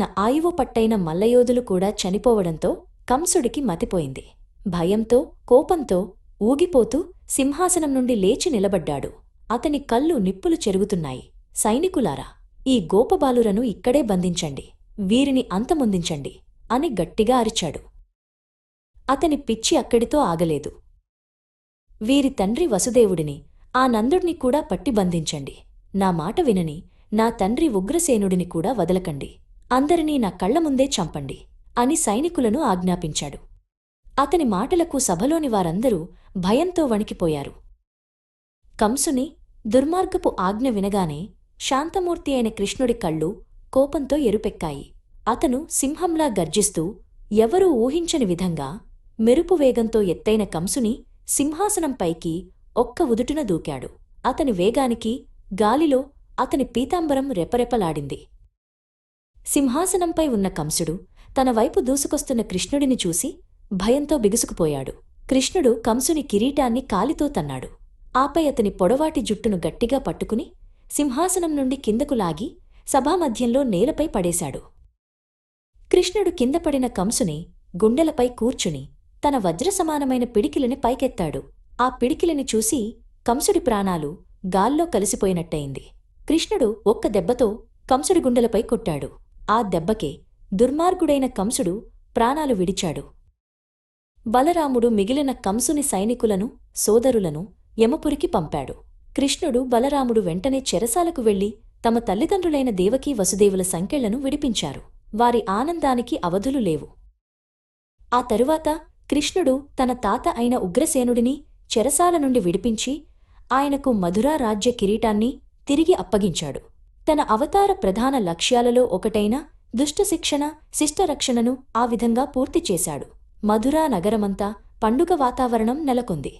నా ఆయువు పట్టైన మల్లయోధులు కూడా చనిపోవడంతో కంసుడికి మతిపోయింది. భయంతో కోపంతో ఊగిపోతూ సింహాసనం నుండి లేచి నిలబడ్డాడు. అతని కళ్ళు నిప్పులు చెరుగుతున్నాయి. సైనికులారా ఈ గోపబాలురను ఇక్కడే బంధించండి. వీరిని అంతమొందించండి అని గట్టిగా అరిచాడు. అతని పిచ్చి అక్కడితో ఆగలేదు. వీరి తండ్రి వసుదేవుడిని ఆ నందుడిని కూడా పట్టి బంధించండి. నా మాట వినని నా తండ్రి ఉగ్రసేనుడిని కూడా వదలకండి. అందరినీ నా కళ్ళ ముందే చంపండి అని సైనికులను ఆజ్ఞాపించాడు. అతని మాటలకు సభలోని వారందరూ భయంతో వణికిపోయారు. కంసుని దుర్మార్గపు ఆజ్ఞ వినగానే శాంతమూర్తి అయిన కృష్ణుడి కళ్ళు కోపంతో ఎరుపెక్కాయి. అతను సింహంలా గర్జిస్తూ ఎవరూ ఊహించని విధంగా మెరుపు వేగంతో ఎత్తైన కంసుని సింహాసనంపైకి ఒక్క ఉదుటున దూకాడు. అతని వేగానికి గాలిలో అతని పీతాంబరం రెపరెపలాడింది. సింహాసనంపై ఉన్న కంసుడు తన వైపు దూసుకొస్తున్న కృష్ణుడిని చూసి భయంతో బిగుసుకుపోయాడు. కృష్ణుడు కంసుని కిరీటాన్ని కాలితో తన్నాడు. ఆపై అతని పొడవాటి జుట్టును గట్టిగా పట్టుకుని సింహాసనం నుండి కిందకు లాగి సభామధ్యంలో నేలపై పడేశాడు. కృష్ణుడు కిందపడిన కంసుని గుండెలపై కూర్చుని తన వజ్రసమానమైన పిడికిలిని పైకెత్తాడు. ఆ పిడికిలిని చూసి కంసుడి ప్రాణాలు గాల్లో కలిసిపోయినట్టయింది. కృష్ణుడు ఒక్క దెబ్బతో కంసుడి గుండెలపై కొట్టాడు. ఆ దెబ్బకే దుర్మార్గుడైన కంసుడు ప్రాణాలు విడిచాడు. బలరాముడు మిగిలిన కంసుని సైనికులను సోదరులను యమపురికి పంపాడు. కృష్ణుడు బలరాముడు వెంటనే చెరసాలకు వెళ్ళి తమ తల్లిదండ్రులైన దేవకీ వసుదేవుల సంకెళ్ళను విడిపించారు. వారి ఆనందానికి అవధులు లేవు. ఆ తరువాత కృష్ణుడు తన తాత అయిన ఉగ్రసేనుడిని చెరసాల నుండి విడిపించి ఆయనకు మధురా రాజ్య కిరీటాన్ని తిరిగి అప్పగించాడు. తన అవతార ప్రధాన లక్ష్యాలలో ఒకటైన దుష్టశిక్షణ శిష్టరక్షణను ఆ విధంగా పూర్తి చేశాడు. మధురా నగరమంతా పండుగ వాతావరణం నెలకొంది.